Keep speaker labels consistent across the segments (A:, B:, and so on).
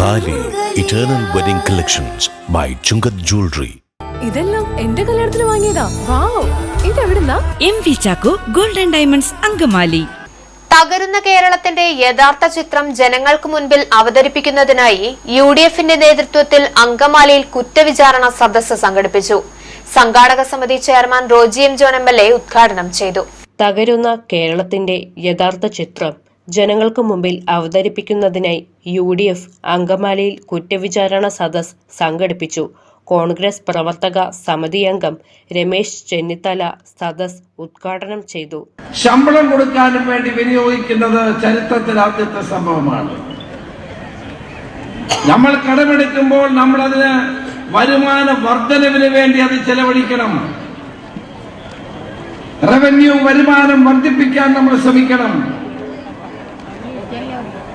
A: Thali eternal wedding collections by Chungath jewellery
B: ഇതെല്ലാം എന്റെ കല്യാണത്തിന് വാങ്ങിയതാ. Wow. ഇതെവിടുന്നാ?
C: M V Chacko golden diamonds Angamaly.
D: തകരുന്ന കേരളത്തിന്റെ യഥാർത്ഥ ചിത്രം ജനങ്ങൾക്ക് മുൻപിൽ അവതരിപ്പിക്കുന്നതിനായി യു ഡി എഫിന്റെ നേതൃത്വത്തിൽ അങ്കമാലിയിൽ കുറ്റവിചാരണ സദസ്സ് സംഘടിപ്പിച്ചു. സംഘാടക സമിതി chairman Roji M John M L A ഉദ്ഘാടനം ചെയ്തു.
E: തകരുന്ന കേരളത്തിന്റെ യഥാർത്ഥ ചിത്രം ജനങ്ങൾക്ക് മുമ്പിൽ അവതരിപ്പിക്കുന്നതിനായി യു ഡി എഫ് അങ്കമാലിയിൽ കുറ്റവിചാരണ സദസ് സംഘടിപ്പിച്ചു. കോൺഗ്രസ് പ്രവർത്തക സമിതി അംഗം രമേശ് ചെന്നിത്തല സദസ് ഉദ്ഘാടനം ചെയ്തു.
F: ശമ്പളം കൊടുക്കാനും വേണ്ടി വിനിയോഗിക്കുന്നത് ചരിത്രത്തിൽ ആദ്യത്തെ സംഭവമാണ്. നമ്മൾ കടമെടുക്കുമ്പോൾ നമ്മൾ അതിന് വരുമാന വർധനവിന് വേണ്ടി അത് ചെലവഴിക്കണം. റവന്യൂ വരുമാനം വർദ്ധിപ്പിക്കാൻ നമ്മൾ ശ്രമിക്കണം.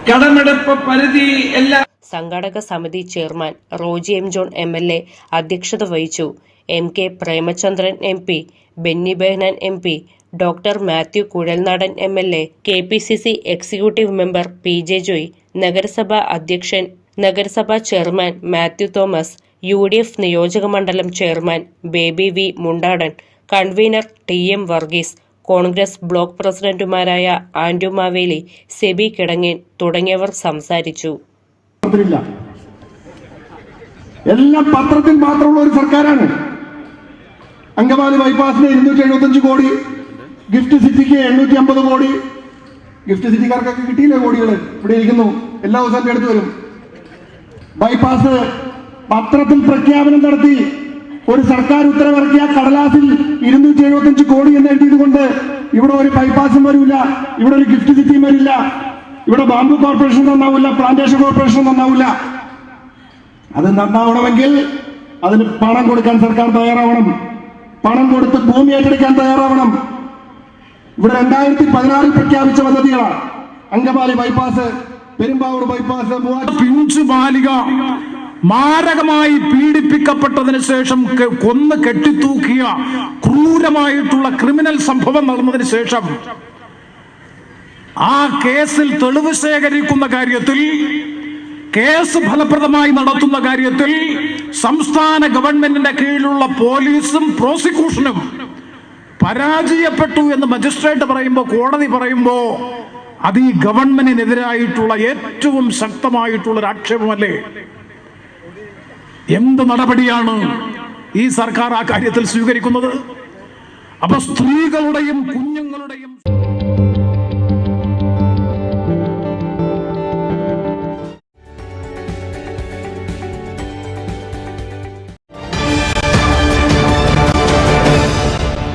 F: കടമെടുപ്പ് പരിധി എല്ലാ
E: സംഘാടക സമിതി chairman Roji M John M L A അധ്യക്ഷത വഹിച്ചു. M K Premachandran M P Benny Behanan M P doctor Mathew Kuzhalnadan M L A K P C C executive member P J Joy നഗരസഭാ അധ്യക്ഷൻ നഗരസഭാ chairman Mathew Thomas U D F നിയോജക മണ്ഡലം chairman Baby V Mundadan convener T M Varghese Congress block പ്രസിഡന്റുമാരായ ആന്റു മാവേലി സെബി കിടങ്ങേൻ തുടങ്ങിയവർ സംസാരിച്ചു.
G: എല്ലാം പത്രത്തിൽ മാത്രമുള്ള ഒരു സർക്കാരാണ്. അങ്കമാലി ബൈപ്പാസിന് ഇരുന്നൂറ്റി എഴുപത്തഞ്ച് കോടി ഗിഫ്റ്റ് സിറ്റിക്ക് എണ്ണൂറ്റി അമ്പത് കോടി. ഗിഫ്റ്റ് സിറ്റിക്കാർക്കൊക്കെ കിട്ടിയില്ലേ കോടികൾ ഇവിടെ ഇരിക്കുന്നു. എല്ലാ ദിവസവും എന്റെ വരും. ബൈപ്പാസ് പത്രത്തിൽ പ്രഖ്യാപനം നടത്തി ഒരു സർക്കാർ ഉത്തരവിറക്കിയ കടലാസിൽ ഇരുന്നൂറ്റി എഴുപത്തഞ്ച് കോടി എന്ന് എഴുതിയത് കൊണ്ട് ഇവിടെ ഒരു ബൈപ്പാസും വരില്ല. ഇവിടെ ഒരു ഗിഫ്റ്റ് സിറ്റിയും വരില്ല. ഇവിടെ ബാംബു കോർപ്പറേഷൻ നന്നാവില്ല പ്ലാന്റേഷൻ കോർപ്പറേഷൻ നന്നാവില്ല അത് നന്നാവണമെങ്കിൽ അതിന് പണം കൊടുക്കാൻ സർക്കാർ തയ്യാറാവണം. പണം കൊടുത്ത് ഭൂമി ഏറ്റെടുക്കാൻ തയ്യാറാവണം. ഇവിടെ രണ്ടായിരത്തി പതിനാറിൽ പ്രഖ്യാപിച്ച പദ്ധതികളാണ്. അങ്കമാലി ബൈപ്പാസ് പെരുമ്പാവൂർ ബൈപ്പാസ്
H: പിഞ്ചു ബാലിക മാരകമായി പീഡിപ്പിക്കപ്പെട്ടതിന് ശേഷം കൊന്ന് കെട്ടിത്തൂക്കിയ ക്രൂരമായിട്ടുള്ള ക്രിമിനൽ സംഭവം നടന്നതിന് ശേഷം ആ കേസിൽ തെളിവ് ശേഖരിക്കുന്ന കാര്യത്തിൽ കേസ് ഫലപ്രദമായി നടത്തുന്ന കാര്യത്തിൽ സംസ്ഥാന ഗവൺമെന്റിന്റെ കീഴിലുള്ള പോലീസും പ്രോസിക്യൂഷനും പരാജയപ്പെട്ടു എന്ന് മജിസ്ട്രേറ്റ് പറയുമ്പോൾ കോടതി പറയുമ്പോൾ അത് ഈ ഗവൺമെന്റിനെതിരായിട്ടുള്ള ഏറ്റവും ശക്തമായിട്ടുള്ള ഒരു ആക്ഷേപമല്ലേ? എന്ത് നടപടിയാണ് ഈ സർക്കാർ ആ കാര്യത്തിൽ സ്വീകരിക്കുന്നത്? അപ്പൊ സ്ത്രീകളുടെയും കുഞ്ഞുങ്ങളുടെയും